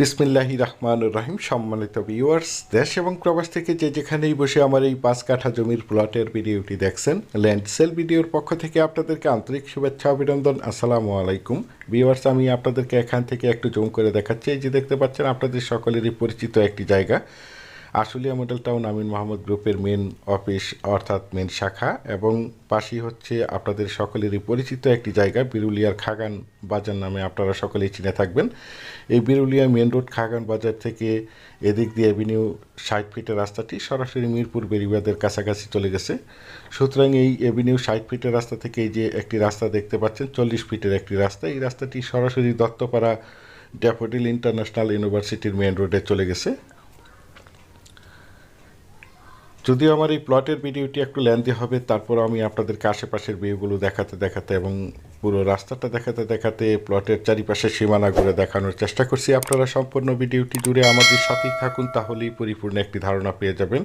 বিসমিল্লাহি রহমান রহিম। সম্মানিত ভিউয়ার্স দেশ এবং প্রবাস থেকে যে যেখানেই বসে আমার এই পাঁচ কাঠা জমির প্লটের ভিডিওটি দেখছেন ল্যান্ড সেল ভিডিওর পক্ষ থেকে আপনাদেরকে আন্তরিক শুভেচ্ছা, অভিনন্দন, আসসালামু আলাইকুম। ভিউয়ার্স আমি আপনাদেরকে এখান থেকে একটু জুম করে দেখাচ্ছি। এই যে দেখতে পাচ্ছেন, আপনাদের সকলেরই পরিচিত একটি জায়গা। আশুলিয়া মডেল টাউন আমিন মোহাম্মদ গ্রুপের মেন অফিস অর্থাৎ মেন শাখা এবং পাশেই হচ্ছে আপনাদের সকলেরই পরিচিত একটি জায়গা, বিরুলিয়ার খাগান বাজার নামে আপনারা সকলেই চিনে থাকবেন। এই বিরুলিয়া মেন রোড খাগান বাজার থেকে এদিক দিয়ে এভিনিউ ষাট ফিটের রাস্তাটি সরাসরি মিরপুর বেরিবাদের কাছাকাছি চলে গেছে। সুতরাং এই এভিনিউ ষাট ফিটের রাস্তা থেকে এই যে একটি রাস্তা দেখতে পাচ্ছেন, চল্লিশ ফিটের একটি রাস্তা, এই রাস্তাটি সরাসরি দত্তপাড়া ড্যাফোডিল ইন্টারন্যাশনাল ইউনিভার্সিটির মেন রোডে চলে গেছে। যদিও আমার এই প্লটের ভিডিওটি একটু লেন্দি হবে তারপর আমি আপনাদেরকে আশেপাশের ভিউগুলো দেখাতে দেখাতে এবং পুরো রাস্তাটা দেখাতে দেখাতে প্লটের চারিপাশে সীমানা ঘুরে দেখানোর চেষ্টা করছি। আপনারা সম্পূর্ণ ভিডিওটি জুড়ে আমাদের সাথেই থাকুন, তাহলেই পরিপূর্ণ একটি ধারণা পেয়ে যাবেন।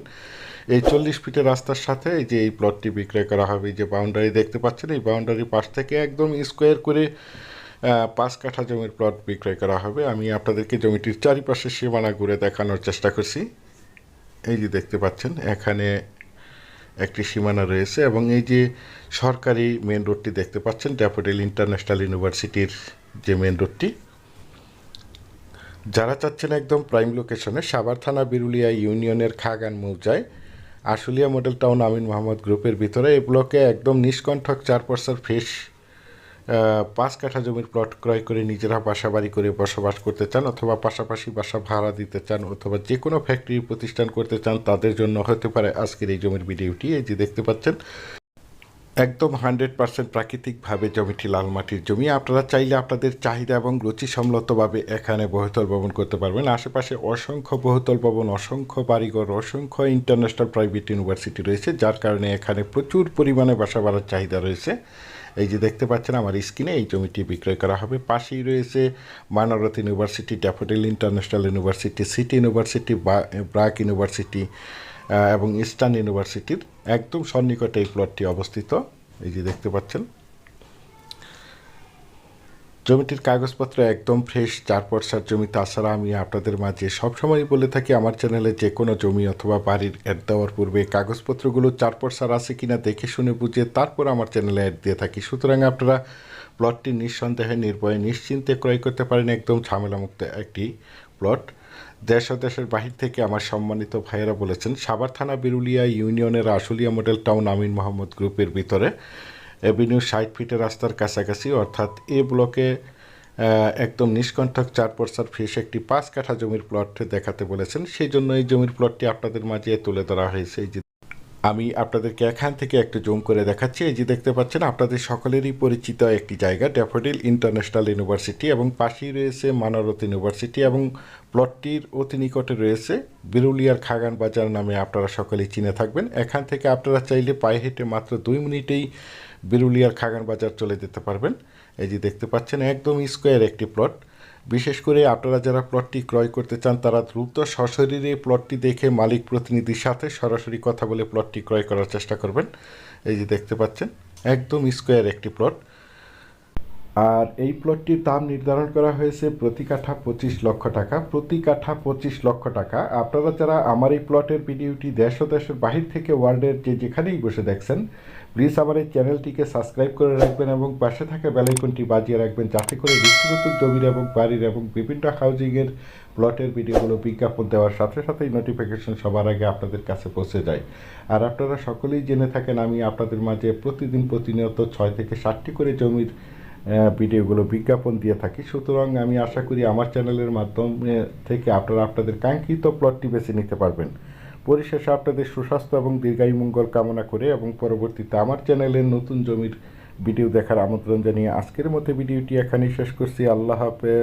এই চল্লিশ ফিটের রাস্তার সাথে এই যে এই প্লটটি বিক্রয় করা হবে যে বাউন্ডারি দেখতে পাচ্ছেন, এই বাউন্ডারি পাশ থেকে একদম স্কোয়ার করে পাঁচ কাঠা জমির প্লট বিক্রয় করা হবে। আমি আপনাদেরকে জমিটির চারিপাশে সীমানা ঘুরে দেখানোর চেষ্টা করছি। এই যে দেখতে পাচ্ছেন, এখানে একটি সীমানা রয়েছে এবং এই যে সরকারি মেন রোডটি দেখতে পাচ্ছেন ড্যাফোডিল ইন্টারন্যাশনাল ইউনিভার্সিটির যে মেন রোডটি যারা চাচ্ছেন একদম প্রাইম লোকেশনে সাভার থানা বিরুলিয়া ইউনিয়নের খাগান মৌজায়, আশুলিয়া মডেল টাউন আমিন মোহাম্মদ গ্রুপের ভিতরে, এই ব্লকে একদম নিষ্কণ্ঠক চার পার্সার ফ্রেশ পাঁচ কাঠা জমির প্লট ক্রয় করে নিজেরা বাসা বাড়ি করে বসবাস করতে চান অথবা পাশাপাশি বাসা ভাড়া দিতে চান অথবা যে কোনো ফ্যাক্টরি প্রতিষ্ঠান করতে চান, তাদের জন্য হতে পারে আজকের এই জমির ভিডিওটি। এই যে দেখতে পাচ্ছেন, একদম হান্ড্রেড পার্সেন্ট প্রাকৃতিকভাবে জমিটি লাল মাটির জমি। আপনারা চাইলে আপনাদের চাহিদা এবং রুচি রুচিসম্মতভাবে এখানে বহুতল ভবন করতে পারবেন। আশেপাশে অসংখ্য বহুতল ভবন, অসংখ্য বাড়িঘর, অসংখ্য ইন্টারন্যাশনাল প্রাইভেট ইউনিভার্সিটি রয়েছে, যার কারণে এখানে প্রচুর পরিমাণে বাসা বাড়ার চাহিদা রয়েছে। এই যে দেখতে পাচ্ছেন আমার স্ক্রিনে এই জমিটি বিক্রয় করা হবে। পাশেই রয়েছে বানারত university, Daffodil international university, city university BRAC university এবং ইস্টার্ন ইউনিভার্সিটির একদম সন্নিকটে এই প্লটটি অবস্থিত। এই যে দেখতে পাচ্ছেন জমিটির কাগজপত্র একদম ফ্রেশ চার পর্সার জমি। তাছাড়া আমি আপনাদের মাঝে সবসময় বলে থাকি, আমার চ্যানেলে যে কোনো জমি অথবা বাড়ির অ্যাড দেওয়ার পূর্বে কাগজপত্রগুলো চার পর্সার আছে কিনা দেখে শুনে বুঝে তারপর আমার চ্যানেলে অ্যাড দিয়ে থাকি। সুতরাং আপনারা প্লটটি নিঃসন্দেহে, নির্ভয়ে, নিশ্চিন্তে ক্রয় করতে পারেন, একদম ঝামেলামুক্ত একটি প্লট দেশ ও দেশের বাহির থেকে আমার সম্মানিত ভাইয়েরা বলেছেন, সাভার থানা, বিরুলিয়া ইউনিয়নের আশুলিয়া মডেল টাউন আমিন মোহাম্মদ গ্রুপের ভিতরে। এভিনিউ ষাট ফিটের রাস্তার কাছাকাছি, অর্থাৎ এ ব্লকে একদম নিষ্কণ্ঠক চার পর্সার ফিস একটি পাঁচ কাঠা জমির প্লট দেখাতে বলেছেন। সেই জন্য এই জমির প্লটটি আপনাদের মাঝে তুলে ধরা হয়েছে। এই যে আমি আপনাদেরকে এখান থেকে একটু জুম করে দেখাচ্ছি। এই যে দেখতে পাচ্ছেন, আপনাদের সকলেরই পরিচিত একটি জায়গা, ড্যাফোডিল ইন্টারন্যাশনাল ইউনিভার্সিটি এবং পাশেই রয়েছে মানরত ইউনিভার্সিটি এবং প্লটটির অতি নিকটে রয়েছে বিরুলিয়ার খাগান বাজার নামে আপনারা সকলেই চিনে থাকবেন। এখান থেকে আপনারা চাইলে পায়ে হেঁটে মাত্র দুই মিনিটেই বিরুলিয়ার খাগান বাজার চলে যেতে পারবেন। এই যে দেখতে পাচ্ছেন, একদম স্কোয়ার একটি প্লট। বিশেষ করে আপনারা যারা প্লটটি ক্রয় করতে চান, তারা দ্রুত সশরীরে প্লটটি দেখে মালিক প্রতিনিধির সাথে সরাসরি কথা বলে প্লটটি ক্রয় করার চেষ্টা করবেন। এই যে দেখতে পাচ্ছেন, একদম স্কোয়ার একটি প্লট। আর এই প্লটটির দাম নির্ধারণ করা হয়েছে প্রতি কাঠা পঁচিশ লক্ষ টাকা। প্রতি কাঠা পঁচিশ লক্ষ টাকা। আপনারা যারা আমার এই প্লটের ভিডিওটি দেশ ও দেশের বাহির থেকে ওয়ার্ল্ডের যে যেখানেই বসে দেখছেন প্লিজ আমার এই চ্যানেলটিকে সাবস্ক্রাইব করে রাখবেন এবং পাশে থাকা বেলাইকনটি বাজিয়ে রাখবেন যাতে করে নিত্য জমির এবং বাড়ির এবং বিভিন্ন হাউজিংয়ের প্লটের ভিডিওগুলো বিজ্ঞাপন দেওয়ার সাথে সাথেই নোটিফিকেশন সবার আগে আপনাদের কাছে পৌঁছে যায়। আর আপনারা সকলেই জেনে থাকেন, আমি আপনাদের মাঝে প্রতিদিন প্রতিনিয়ত ছয় থেকে ষাটটি করে জমির ভিডিওগুলো বিজ্ঞাপন দিয়ে থাকি। সুতরাং আমি আশা করি আমার চ্যানেলের মাধ্যমে থেকে আপনারা আপনাদের কাঙ্ক্ষিত প্লটটি বেছে নিতে পারবেন। পরিশেষে আপনাদের সুস্বাস্থ্য এবং দীর্ঘায়ু মঙ্গল কামনা করে এবং পরবর্তীতে আমার চ্যানেলের নতুন জমির ভিডিও দেখার আমন্ত্রণ জানিয়ে আজকের মতো ভিডিওটি এখানেই শেষ করছি। আল্লাহ হাফেজ।